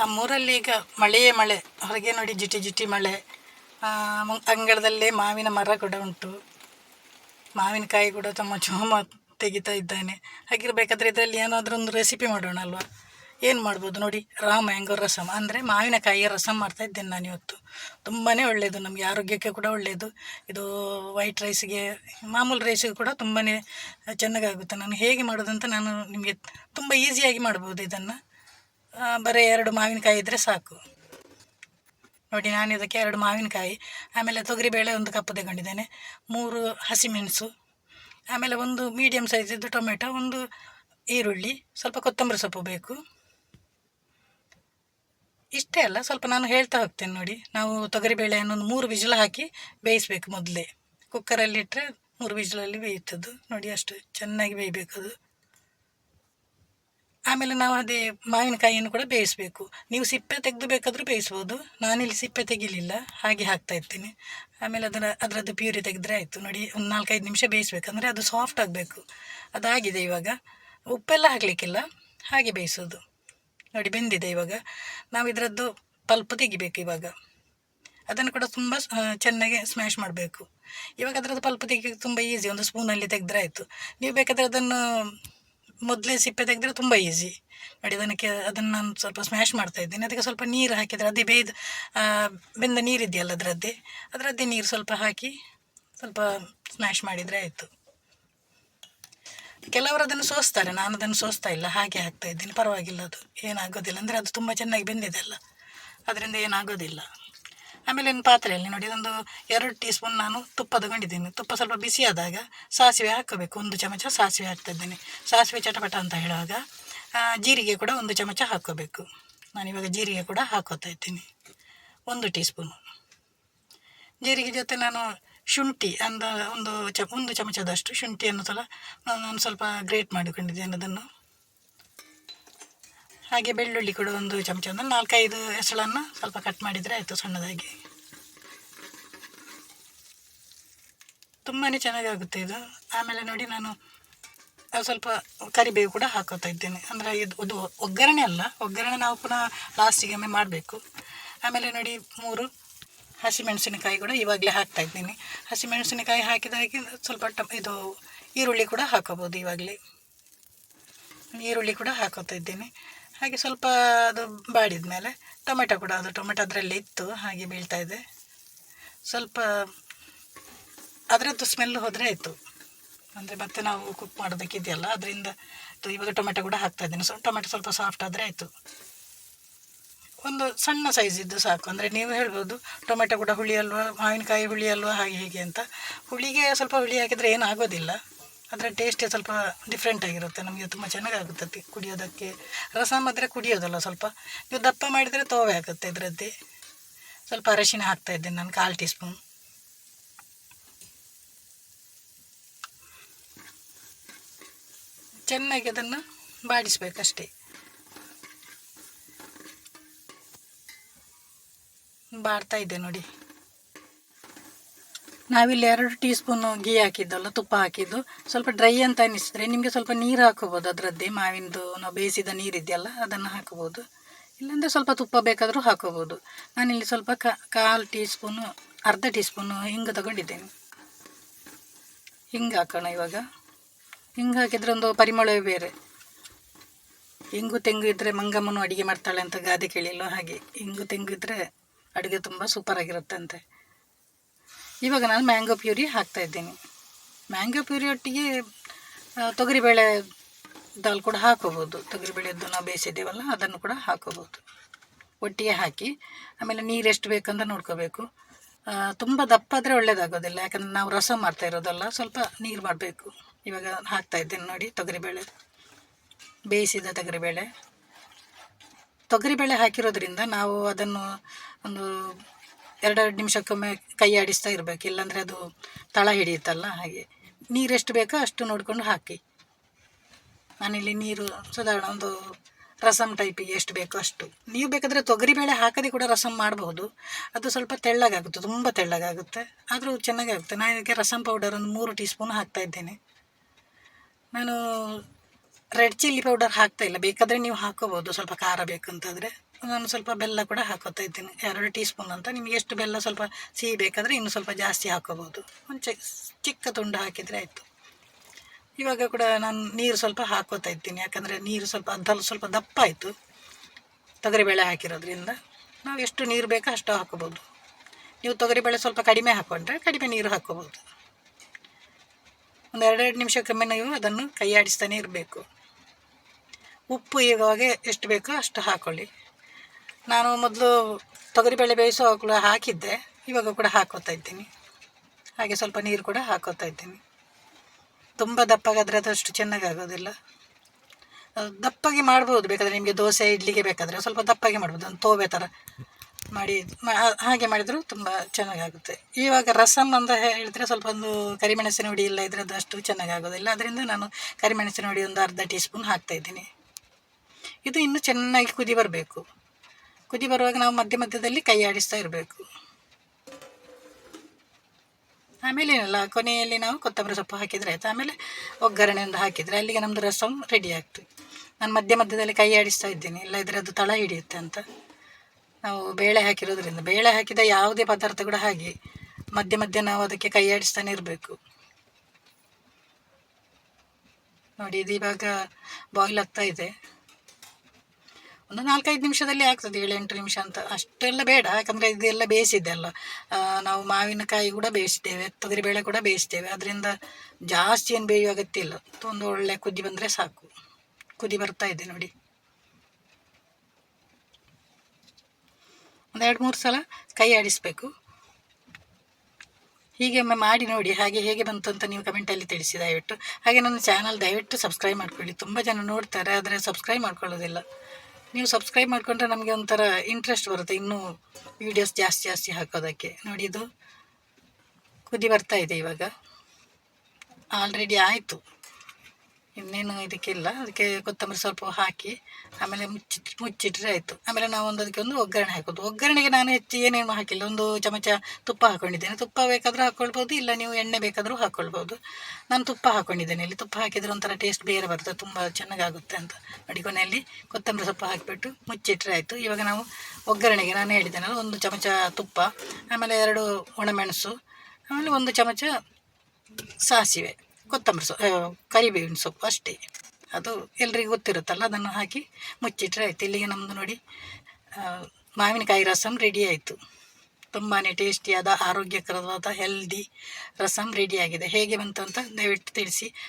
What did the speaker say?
ನಮ್ಮೂರಲ್ಲಿ ಈಗ ಮಳೆಯೇ ಮಳೆ, ಹೊರಗೆ ನೋಡಿ ಜಿಟಿ ಜಿಟಿ ಮಳೆ. ಅಂಗಳದಲ್ಲೇ ಮಾವಿನ ಮರ ಕೂಡ ಉಂಟು. ಮಾವಿನಕಾಯಿ ಕೂಡ ತಮ್ಮ ಚೋಮ ತೆಗಿತಾ ಇದ್ದಾನೆ. ಹಾಗಿರ್ಬೇಕಾದ್ರೆ ಇದರಲ್ಲಿ ಏನಾದರೂ ಒಂದು ರೆಸಿಪಿ ಮಾಡೋಣ ಅಲ್ವಾ? ಏನು ಮಾಡ್ಬೋದು ನೋಡಿ ರಾ ಮ್ಯಾಂಗೋ ರಸಮ್ ಅಂದರೆ ಮಾವಿನಕಾಯಿಯ ರಸಮ್ ಮಾಡ್ತಾ ಇದ್ದೇನೆ ನಾನು ಇವತ್ತು. ತುಂಬಾ ಒಳ್ಳೆಯದು ನಮಗೆ ಆರೋಗ್ಯಕ್ಕೆ ಕೂಡ ಒಳ್ಳೆಯದು ಇದು ವೈಟ್ ರೈಸಿಗೆ ಮಾಮೂಲು ರೈಸಿಗೆ ಕೂಡ ತುಂಬಾ ಚೆನ್ನಾಗಾಗುತ್ತೆ. ನಾನು ಹೇಗೆ ಮಾಡೋದಂತ ನಾನು ನಿಮಗೆ ತುಂಬ ಈಸಿಯಾಗಿ ಮಾಡ್ಬೋದು ಇದನ್ನು. ಬರೀ ಎರಡು ಮಾವಿನಕಾಯಿ ಇದ್ದರೆ ಸಾಕು. ನೋಡಿ, ನಾನು ಇದಕ್ಕೆ ಎರಡು ಮಾವಿನಕಾಯಿ, ಆಮೇಲೆ ತೊಗರಿಬೇಳೆ ಒಂದು ಕಪ್ಪು ತಗೊಂಡಿದ್ದೇನೆ, ಮೂರು ಹಸಿಮೆಣಸು, ಆಮೇಲೆ ಒಂದು ಮೀಡಿಯಮ್ ಸೈಜಿದ್ದು ಟೊಮೆಟೊ, ಒಂದು ಈರುಳ್ಳಿ, ಸ್ವಲ್ಪ ಕೊತ್ತಂಬರಿ ಸೊಪ್ಪು ಬೇಕು. ಇಷ್ಟೇ ಅಲ್ಲ, ಸ್ವಲ್ಪ ನಾನು ಹೇಳ್ತಾ ಹೋಗ್ತೇನೆ ನೋಡಿ, ನಾವು ತೊಗರಿಬೇಳೆಯನ್ನು ಒಂದು ಮೂರು ವಿಜಿಲ್ ಹಾಕಿ ಬೇಯಿಸ್ಬೇಕು ಮೊದಲೇ. ಕುಕ್ಕರಲ್ಲಿ ಇಟ್ಟರೆ ಮೂರು ವಿಜಿಲಲ್ಲಿ ಬೇಯುತ್ತದು ನೋಡಿ, ಅಷ್ಟು ಚೆನ್ನಾಗಿ ಬೇಯಬೇಕು ಅದು. ಆಮೇಲೆ ನಾವು ಅದೇ ಮಾವಿನಕಾಯಿಯನ್ನು ಕೂಡ ಬೇಯಿಸಬೇಕು. ನೀವು ಸಿಪ್ಪೆ ತೆಗೆದು ಬೇಕಾದರೂ ಬೇಯಿಸ್ಬೋದು. ನಾನಿಲ್ಲಿ ಸಿಪ್ಪೆ ತೆಗಿಲಿಲ್ಲ. ಹಾಗೆ ಹಾಕ್ತಾ ಇರ್ತೀನಿ. ಆಮೇಲೆ ಅದರ, ಅದರದ್ದು ಪ್ಯೂರಿ ತೆಗೆದ್ರೆ ಆಯಿತು. ನೋಡಿ, ಒಂದು ನಾಲ್ಕೈದು ನಿಮಿಷ ಬೇಯಿಸ್ಬೇಕಂದ್ರೆ ಅದು ಸಾಫ್ಟ್ ಆಗಬೇಕು. ಅದಾಗಿದೆ ಇವಾಗ. ಉಪ್ಪೆಲ್ಲ ಹಾಕಲಿಕ್ಕಿಲ್ಲ. ಹಾಗೆ ಬೇಯಿಸೋದು. ನೋಡಿ, ಬೆಂದಿದೆ ಇವಾಗ. ನಾವು ಇದರದ್ದು ಪಲ್ಪ್ ತೆಗಿಬೇಕು ಇವಾಗ. ಅದನ್ನು ಕೂಡ ತುಂಬ ಚೆನ್ನಾಗಿ ಸ್ಮ್ಯಾಶ್ ಮಾಡಬೇಕು. ಇವಾಗ ಅದರದ್ದು ಪಲ್ಪ್ ತೆಗಿಯೋಕ್ಕೆ ತುಂಬ ಈಸಿ ಒಂದು ಸ್ಪೂನಲ್ಲಿ ತೆಗೆದ್ರೆ ಆಯಿತು. ನೀವು ಬೇಕಾದರೆ ಅದನ್ನು ಮೊದಲೇ ಸಿಪ್ಪೆ ತೆಗೆದ್ರೆ ತುಂಬ ಈಸಿ ನೋಡಿ ಅದಕ್ಕೆ ಅದನ್ನು ನಾನು ಸ್ವಲ್ಪ ಸ್ಮ್ಯಾಶ್ ಮಾಡ್ತಾ ಇದ್ದೇನೆ. ಅದಕ್ಕೆ ಸ್ವಲ್ಪ ನೀರು ಹಾಕಿದರೆ ಅದೇ ಬೇಯ್ದು ಬೆಂದ ನೀರಿದೆಯಲ್ಲ ಅದರದ್ದೇ ಅದರದ್ದೇ ನೀರು ಸ್ವಲ್ಪ ಹಾಕಿ ಸ್ವಲ್ಪ ಸ್ಮ್ಯಾಶ್ ಮಾಡಿದರೆ ಆಯಿತು. ಕೆಲವರು ಅದನ್ನು ಸೋಸ್ತಾರೆ, ನಾನು ಅದನ್ನು ಸೋಸ್ತಾ ಇಲ್ಲ, ಹಾಗೆ ಹಾಕ್ತಾ ಇದ್ದೀನಿ. ಪರವಾಗಿಲ್ಲ ಅದು, ಏನಾಗೋದಿಲ್ಲ. ಅಂದರೆ ಅದು ತುಂಬ ಚೆನ್ನಾಗಿ ಬೆಂದಿದೆ ಅಲ್ಲ. ಅದರಿಂದ ಏನಾಗೋದಿಲ್ಲ. ಆಮೇಲೆ ಇನ್ನು ಪಾತ್ರೆಯಲ್ಲಿ ನೋಡಿ ಒಂದು ಎರಡು ಟೀ ಸ್ಪೂನ್ ನಾನು ತುಪ್ಪ ತಗೊಂಡಿದ್ದೀನಿ. ತುಪ್ಪ ಸ್ವಲ್ಪ ಬಿಸಿ ಆದಾಗ ಸಾಸಿವೆ ಹಾಕಬೇಕು. ಒಂದು ಚಮಚ ಸಾಸಿವೆ ಹಾಕ್ತಾ ಇದ್ದೇನೆ. ಸಾಸಿವೆ ಚಟಪಟ ಅಂತ ಹೇಳುವಾಗ ಜೀರಿಗೆ ಕೂಡ ಒಂದು ಚಮಚ ಹಾಕ್ಕೋಬೇಕು ನಾನಿವಾಗ ಜೀರಿಗೆ ಕೂಡ ಹಾಕೋತಾ ಇದ್ದೀನಿ. ಒಂದು ಟೀ ಸ್ಪೂನು ಜೀರಿಗೆ ಜೊತೆ ನಾನು ಶುಂಠಿ ಅಂದ ಒಂದು ಚ, ಒಂದು ಚಮಚದಷ್ಟು ಶುಂಠಿಯನ್ನು ಸಲ, ನಾನು ಸ್ವಲ್ಪ ಗ್ರೇಟ್ ಮಾಡಿಕೊಂಡಿದ್ದೇನೆ ಅದನ್ನು. ಹಾಗೆ ಬೆಳ್ಳುಳ್ಳಿ ಕೂಡ ಒಂದು ಚಮಚ ಅಂದರೆ ನಾಲ್ಕೈದು ಹೆಸಳನ್ನು ಸ್ವಲ್ಪ ಕಟ್ ಮಾಡಿದರೆ ಆಯಿತು ಸಣ್ಣದಾಗಿ. ತುಂಬಾ ಚೆನ್ನಾಗಾಗುತ್ತೆ ಇದು. ಆಮೇಲೆ ನೋಡಿ ನಾನು ಅದು ಸ್ವಲ್ಪ ಕರಿಬೇವು ಕೂಡ ಹಾಕೋತಾ ಇದ್ದೇನೆ. ಅಂದರೆ ಇದು ಇದು ಒಗ್ಗರಣೆ ಅಲ್ಲ, ಒಗ್ಗರಣೆ ನಾವು ಪುನಃ ಲಾಸ್ಟಿಗೆ ಒಮ್ಮೆ ಮಾಡಬೇಕು. ಆಮೇಲೆ ನೋಡಿ ಮೂರು ಹಸಿಮೆಣಸಿನಕಾಯಿ ಕೂಡ ಇವಾಗಲೇ ಹಾಕ್ತಾ ಇದ್ದೀನಿ. ಹಸಿಮೆಣಸಿನಕಾಯಿ ಹಾಕಿದಾಗೆ ಸ್ವಲ್ಪ ಟ ಇದು ಈರುಳ್ಳಿ ಕೂಡ ಹಾಕೋಬೋದು ಇವಾಗಲೇ. ಈರುಳ್ಳಿ ಕೂಡ ಹಾಕೋತಾ ಇದ್ದೀನಿ. ಹಾಗೆ ಸ್ವಲ್ಪ ಅದು ಬಾಡಿದ ಮೇಲೆ ಟೊಮೆಟೊ ಕೂಡ, ಅದು ಟೊಮೆಟೊ ಅದರಲ್ಲಿ ಇತ್ತು, ಹಾಗೆ ಬೀಳ್ತಾ ಇದೆ. ಸ್ವಲ್ಪ ಅದರದ್ದು ಸ್ಮೆಲ್ ಹೋದರೆ ಆಯಿತು. ಅಂದರೆ ಮತ್ತೆ ನಾವು ಕುಕ್ ಮಾಡೋದಕ್ಕಿದೆಯಲ್ಲ ಅದರಿಂದ ಇವಾಗ ಟೊಮೆಟೊ ಕೂಡ ಹಾಕ್ತಾ ಇದ್ದೀನಿ. ಸೊ ಟೊಮೆಟೊ ಸ್ವಲ್ಪ ಸಾಫ್ಟ್ ಆದರೆ ಆಯಿತು. ಒಂದು ಸಣ್ಣ ಸೈಜಿದ್ದು ಸಾಕು. ಅಂದರೆ ನೀವು ಹೇಳ್ಬೋದು, ಟೊಮೆಟೊ ಕೂಡ ಹುಳಿ ಅಲ್ವಾ, ಮಾವಿನಕಾಯಿ ಹುಳಿ ಅಲ್ವಾ, ಹಾಗೆ ಹೀಗೆ ಅಂತ. ಹುಳಿಗೆ ಸ್ವಲ್ಪ ಹುಳಿ ಹಾಕಿದರೆ ಏನೂ ಆಗೋದಿಲ್ಲ ಅದರ ಟೇಸ್ಟೇ ಸ್ವಲ್ಪ ಡಿಫ್ರೆಂಟ್ ಆಗಿರುತ್ತೆ. ನಮಗೆ ತುಂಬ ಚೆನ್ನಾಗಾಗುತ್ತೆ ಕುಡಿಯೋದಕ್ಕೆ. ರಸಮ್ ಆದರೆ ಕುಡಿಯೋದಲ್ಲ ಸ್ವಲ್ಪ. ನೀವು ದಪ್ಪ ಮಾಡಿದರೆ ತೋವೆ ಆಗುತ್ತೆ ಇದರದ್ದೇ. ಸ್ವಲ್ಪ ಅರಶಿನ ಹಾಕ್ತಾ ಇದ್ದೀನಿ ನಾನು ಕಾಲು ಟೀ ಸ್ಪೂನ್ ಚೆನ್ನಾಗಿ ಅದನ್ನು ಬಾಡಿಸ್ಬೇಕಷ್ಟೇ. ಬಾಡ್ತಾ ಇದ್ದೆ ನೋಡಿ. ನಾವಿಲ್ಲಿ ಎರಡು ಟೀ ಸ್ಪೂನು ಗೀ ಹಾಕಿದ್ದಲ್ಲ, ತುಪ್ಪ ಹಾಕಿದ್ದು. ಸ್ವಲ್ಪ ಡ್ರೈ ಅಂತ ಅನ್ನಿಸಿದ್ರೆ ನಿಮಗೆ ಸ್ವಲ್ಪ ನೀರು ಹಾಕೋಬೋದು ಅದರದ್ದೇ. ಮಾವಿನದು ನಾವು ಬೇಯಿಸಿದ ನೀರಿದೆಯಲ್ಲ, ಅದನ್ನು ಹಾಕೋಬೋದು ಇಲ್ಲಾಂದರೆ ಸ್ವಲ್ಪ ತುಪ್ಪ ಬೇಕಾದರೂ ಹಾಕೋಬೋದು ನಾನಿಲ್ಲಿ ಸ್ವಲ್ಪ ಕಾಲು ಟೀ ಸ್ಪೂನು, ಅರ್ಧ ಟೀ ಸ್ಪೂನು ಹಿಂಗೆ ತಗೊಂಡಿದ್ದೇನೆ. ಹಿಂಗೆ ಹಾಕೋಣ ಇವಾಗ. ಹಿಂಗೆ ಹಾಕಿದರೆ ಒಂದು ಪರಿಮಳವೇ ಬೇರೆ. ಹಿಂಗು ತೆಂಗು ಇದ್ದರೆ ಮಂಗಮ್ಮನು ಅಡುಗೆ ಮಾಡ್ತಾಳೆ ಅಂತ ಗಾದೆ ಕೇಳಿಲ್ಲ ಹಾಗೆ ಹಿಂಗು ತೆಂಗು ಇದ್ದರೆ ಅಡುಗೆ ತುಂಬ ಸೂಪರಾಗಿರುತ್ತಂತೆ ಇವಾಗ ನಾನು ಮ್ಯಾಂಗೋ ಪ್ಯೂರಿ ಹಾಕ್ತಾ ಇದ್ದೀನಿ. ಮ್ಯಾಂಗೋ ಪ್ಯೂರಿ ಒಟ್ಟಿಗೆ ತೊಗರಿಬೇಳೆ ದಾಲ್ ಕೂಡ ಹಾಕೋಬೋದು. ತೊಗರಿಬೇಳೆದ್ದು ನಾವು ಬೇಯಿಸಿದ್ದೇವಲ್ಲ, ಅದನ್ನು ಕೂಡ ಹಾಕೋಬೋದು. ಒಟ್ಟಿಗೆ ಹಾಕಿ, ಆಮೇಲೆ ನೀರು ಎಷ್ಟು ಬೇಕಂತ ನೋಡ್ಕೋಬೇಕು. ತುಂಬ ದಪ್ಪ ಆದರೆ ಒಳ್ಳೆಯದಾಗೋದಿಲ್ಲ ಯಾಕಂದರೆ ನಾವು ರಸ ಮಾಡ್ತಾ ಇರೋದಲ್ಲ, ಸ್ವಲ್ಪ ನೀರು ಮಾಡಬೇಕು. ಇವಾಗ ಹಾಕ್ತಾ ಇದ್ದೇನೆ ನೋಡಿ, ತೊಗರಿಬೇಳೆ. ಬೇಯಿಸಿದ ತೊಗರಿಬೇಳೆ. ತೊಗರಿಬೇಳೆ ಹಾಕಿರೋದ್ರಿಂದ ನಾವು ಅದನ್ನು ಒಂದು ಎರಡೆರಡು ನಿಮಿಷಕ್ಕೊಮ್ಮೆ ಕೈ ಆಡಿಸ್ತಾ ಇರಬೇಕು, ಇಲ್ಲಾಂದರೆ ಅದು ತಳ ಹಿಡಿಯುತ್ತಲ್ಲ ಹಾಗೆ. ನೀರು ಎಷ್ಟು ಬೇಕೋ ಅಷ್ಟು ನೋಡಿಕೊಂಡು ಹಾಕಿ. ನಾನಿಲ್ಲಿ ನೀರು ಸಾಧಾರಣ ಒಂದು ರಸಮ್ ಟೈಪಿಗೆ ಎಷ್ಟು ಬೇಕೋ ಅಷ್ಟು. ನೀವು ಬೇಕಾದರೆ ತೊಗರಿಬೇಳೆ ಹಾಕದೆ ಕೂಡ ರಸಮ್ ಮಾಡಬಹುದು. ಅದು ಸ್ವಲ್ಪ ತೆಳ್ಳಗಾಗುತ್ತೆ, ತುಂಬ ತೆಳ್ಳಗಾಗುತ್ತೆ. ಆದರೂ ಚೆನ್ನಾಗಾಗುತ್ತೆ. ನಾನು ಇದಕ್ಕೆ ರಸಮ್ ಪೌಡರ್ ಒಂದು ಮೂರು ಟೀ ಸ್ಪೂನ್ ಹಾಕ್ತಾ ಇದ್ದೇನೆ. ನಾನು ರೆಡ್ ಚಿಲ್ಲಿ ಪೌಡರ್ ಹಾಕ್ತಾ ಇಲ್ಲ. ಬೇಕಾದರೆ ನೀವು ಹಾಕೋಬೋದು. ಸ್ವಲ್ಪ ಖಾರ ಬೇಕಂತಂದರೆ. ನಾನು ಸ್ವಲ್ಪ ಬೆಲ್ಲ ಕೂಡ ಹಾಕೋತಾ ಇದ್ದೀನಿ. ಎರಡು ಟೀ ಸ್ಪೂನ್ ಅಂತ. ನಿಮಗೆ ಎಷ್ಟು ಬೆಲ್ಲ ಸ್ವಲ್ಪ ಸಿಹಿ ಬೇಕಾದರೆ ಇನ್ನು ಸ್ವಲ್ಪ ಜಾಸ್ತಿ ಹಾಕೋಬೋದು. ಒಂದು ಚಿಕ್ಕ ತುಂಡು ಹಾಕಿದರೆ ಆಯಿತು. ಇವಾಗ ಕೂಡ ನಾನು ನೀರು ಸ್ವಲ್ಪ ಹಾಕೋತಾ ಇದ್ದೀನಿ. ಯಾಕಂದರೆ ನೀರು ಸ್ವಲ್ಪ ಅದಲ್ಲಿ ಸ್ವಲ್ಪ ದಪ್ಪ ಆಯಿತು. ತೊಗರಿಬೇಳೆ ಹಾಕಿರೋದ್ರಿಂದ ನಾವು ಎಷ್ಟು ನೀರು ಬೇಕೋ ಅಷ್ಟು ಹಾಕೋಬೋದು. ನೀವು ತೊಗರಿಬೇಳೆ ಸ್ವಲ್ಪ ಕಡಿಮೆ ಹಾಕೊಂಡ್ರೆ ಕಡಿಮೆ ನೀರು ಹಾಕ್ಕೋಬೋದು ಒಂದು ಎರಡೆರಡು ನಿಮಿಷಕ್ಕೊಮ್ಮೆ ನೀವು ಅದನ್ನು ಕೈ ಆಡಿಸ್ತಾನೆ ಇರಬೇಕು. ಉಪ್ಪು ಇವಾಗ ಎಷ್ಟು ಬೇಕೋ ಅಷ್ಟು ಹಾಕ್ಕೊಳ್ಳಿ ನಾನು ಮೊದಲು ತೊಗರಿಬೇಳೆ ಬೇಯಿಸುವಾಗಲೂ ಹಾಕಿದ್ದೆ, ಇವಾಗ ಕೂಡ ಹಾಕೋತಾ ಇದ್ದೀನಿ. ಹಾಗೆ ಸ್ವಲ್ಪ ನೀರು ಕೂಡ ಹಾಕೋತಾ ಇದ್ದೀನಿ. ತುಂಬ ದಪ್ಪಗಾದರೆ ಅದಷ್ಟು ಚೆನ್ನಾಗಿ ಆಗೋದಿಲ್ಲ ಅದು ದಪ್ಪಗೆ ಮಾಡ್ಬೋದು, ಬೇಕಾದರೆ ನಿಮಗೆ ದೋಸೆ, ಇಡ್ಲಿಗೆ ಬೇಕಾದರೆ ಸ್ವಲ್ಪ ದಪ್ಪಗೆ ಮಾಡ್ಬೋದು ಒಂದು ತೋಬೆ ಥರ ಮಾಡಿ ಹಾಗೆ ಮಾಡಿದರೂ ತುಂಬ ಚೆನ್ನಾಗಾಗುತ್ತೆ. ಇವಾಗ ರಸಮ್ ಅಂತ ಹೇಳಿದರೆ ಸ್ವಲ್ಪ ಒಂದು ಕರಿಮೆಣಸಿನ ಹುಡಿ ಇಲ್ಲ ಇದ್ರೆ ಅದು ಅಷ್ಟು ಚೆನ್ನಾಗಾಗೋದಿಲ್ಲ. ಅದರಿಂದ ನಾನು ಕರಿಮೆಣಸಿನ ಹುಡಿ ಒಂದು ಅರ್ಧ ಟೀ ಸ್ಪೂನ್ ಹಾಕ್ತಾಯಿದ್ದೀನಿ ಇದು ಇನ್ನೂ ಚೆನ್ನಾಗಿ ಕುದಿ ಬರಬೇಕು. ಕುದಿ ಬರುವಾಗ ನಾವು ಮಧ್ಯ ಮಧ್ಯದಲ್ಲಿ ಕೈ ಆಡಿಸ್ತಾ ಇರಬೇಕು. ಆಮೇಲೆ ಏನಲ್ಲ, ಕೊನೆಯಲ್ಲಿ ನಾವು ಕೊತ್ತಂಬರಿ ಸೊಪ್ಪು ಹಾಕಿದರೆ ಆಯಿತು. ಆಮೇಲೆ ಒಗ್ಗರಣೆಯಿಂದ ಹಾಕಿದರೆ ಅಲ್ಲಿಗೆ ನಮ್ಮದು ರಸಂ ರೆಡಿ ಆಗ್ತದೆ ನಾನು ಮಧ್ಯ ಮಧ್ಯದಲ್ಲಿ ಕೈ ಆಡಿಸ್ತಾ ಇದ್ದೀನಿ. ಇಲ್ಲ ಇದ್ರೆ ಅದು ತಳ ಹಿಡಿಯುತ್ತೆ ಅಂತ. ನಾವು ಬೇಳೆ ಹಾಕಿರೋದ್ರಿಂದ, ಬೇಳೆ ಹಾಕಿದ ಯಾವುದೇ ಪದಾರ್ಥ ಕೂಡ ಹಾಗೆ. ಮಧ್ಯ ಮಧ್ಯ ನಾವು ಅದಕ್ಕೆ ಕೈ ಆಡಿಸ್ತಾನೆ ಇರಬೇಕು. ನೋಡಿ, ಇದು ಇವಾಗ ಬಾಯ್ಲ್ ಆಗ್ತಾ ಇದೆ. ಒಂದು ನಾಲ್ಕೈದು ನಿಮಿಷದಲ್ಲಿ ಆಗ್ತದೆ ಏಳು ಎಂಟು ನಿಮಿಷ ಅಂತ. ಅಷ್ಟೆಲ್ಲ ಬೇಡ, ಯಾಕಂದರೆ ಇದೆಲ್ಲ ಬೇಯಿಸಿದ್ದೆ ಅಲ್ಲ. ನಾವು ಮಾವಿನಕಾಯಿ ಕೂಡ ಬೇಯಿಸ್ತೇವೆ ತೊಗರಿಬೇಳೆ ಕೂಡ ಬೇಯಿಸ್ತೇವೆ ಅದರಿಂದ ಜಾಸ್ತಿ ಏನು ಬೇಯುವ ಅಗತ್ಯ ಇಲ್ಲ ಒಂದು ಒಳ್ಳೆ ಕುದಿ ಬಂದರೆ ಸಾಕು. ಕುದಿ ಬರ್ತಾ ಇದೆ ನೋಡಿ. ಒಂದು ಎರಡು ಮೂರು ಸಲ ಕೈ ಆಡಿಸ್ಬೇಕು. ಹೀಗೆ ಒಮ್ಮೆ ಮಾಡಿ ನೋಡಿ, ಹಾಗೆ ಹೇಗೆ ಬಂತು ಅಂತ ನೀವು ಕಮೆಂಟಲ್ಲಿ ತಿಳಿಸಿ ದಯವಿಟ್ಟು. ಹಾಗೆ ನನ್ನ ಚಾನಲ್ ದಯವಿಟ್ಟು ಸಬ್ಸ್ಕ್ರೈಬ್ ಮಾಡ್ಕೊಳ್ಳಿ. ತುಂಬ ಜನ ನೋಡ್ತಾರೆ, ಆದರೆ ಸಬ್ಸ್ಕ್ರೈಬ್ ಮಾಡ್ಕೊಳ್ಳೋದಿಲ್ಲ. ನೀವು ಸಬ್ಸ್ಕ್ರೈಬ್ ಮಾಡಿಕೊಂಡ್ರೆ ನಮಗೆ ಒಂಥರ ಇಂಟ್ರೆಸ್ಟ್ ಬರುತ್ತೆ. ಇನ್ನೂ ವೀಡಿಯೋಸ್ ಜಾಸ್ತಿ ಜಾಸ್ತಿ ಹಾಕೋದಕ್ಕೆ. ನೋಡಿ ಇದು, ಕುದಿ ಬರ್ತಾ ಇದೆ ಇವಾಗ. ಆಲ್ರೆಡಿ ಆಯಿತು. ಇನ್ನೇನು ಇದಕ್ಕಿಲ್ಲ. ಅದಕ್ಕೆ ಕೊತ್ತಂಬರಿ ಸ್ವಲ್ಪ ಹಾಕಿ, ಆಮೇಲೆ ಮುಚ್ಚಿ ಮುಚ್ಚಿಟ್ರೆ ಆಯಿತು. ಆಮೇಲೆ ನಾವು ಒಂದು ಅದಕ್ಕೆ ಒಂದು ಒಗ್ಗರಣೆ ಹಾಕೋದು. ಒಗ್ಗರಣೆಗೆ ನಾನು ಹೆಚ್ಚು ಏನೇನು ಹಾಕಿಲ್ಲ. ಒಂದು ಚಮಚ ತುಪ್ಪ ಹಾಕ್ಕೊಂಡಿದ್ದೇನೆ ತುಪ್ಪ ಬೇಕಾದರೂ ಹಾಕ್ಕೊಳ್ಬೋದು ಇಲ್ಲ ನೀವು ಎಣ್ಣೆ ಬೇಕಾದರೂ ಹಾಕ್ಕೊಳ್ಬೋದು ನಾನು ತುಪ್ಪ ಹಾಕ್ಕೊಂಡಿದ್ದೇನೆ ಇಲ್ಲಿ ತುಪ್ಪ ಹಾಕಿದರೆ ಒಂಥರ ಟೇಸ್ಟ್ ಬೇರೆ ಬರ್ತದೆ ತುಂಬ ಚೆನ್ನಾಗಾಗುತ್ತೆ ಅಂತ. ನೋಡಿ, ಕೊನೆಯಲ್ಲಿ ಕೊತ್ತಂಬರಿ ಸೊಪ್ಪು ಹಾಕಿಬಿಟ್ಟು ಮುಚ್ಚಿಟ್ರೆ ಆಯಿತು. ಇವಾಗ ನಾವು ಒಗ್ಗರಣೆಗೆ ನಾನು ಹೇಳಿದ್ದೇನಲ್ಲ, ಒಂದು ಚಮಚ ತುಪ್ಪ, ಆಮೇಲೆ ಎರಡು ಒಣಮೆಣಸು, ಆಮೇಲೆ ಒಂದು ಚಮಚ ಸಾಸಿವೆ. ಕೊತ್ತಂಬರಿ ಸೊಪ್ಪು ಕರಿಬೇವಿನ ಸೊಪ್ಪು ಅಷ್ಟೇ. ಅದು ಎಲ್ರಿಗೂ ಗೊತ್ತಿರುತ್ತಲ್ಲ, ಅದನ್ನು ಹಾಕಿ ಮುಚ್ಚಿಟ್ರೆ ಆಯಿತು. ಇಲ್ಲಿಗೆ ನಮ್ಮದು ನೋಡಿ ಮಾವಿನಕಾಯಿ ರಸಮ್ ರೆಡಿ ಆಯಿತು. ತುಂಬಾ ಟೇಸ್ಟಿಯಾದ ಆರೋಗ್ಯಕರವಾದ ಹೆಲ್ದಿ ರಸಮ್ ರೆಡಿಯಾಗಿದೆ ಹೇಗೆ ಬಂತು ಅಂತ ದಯವಿಟ್ಟು ತಿಳಿಸಿ.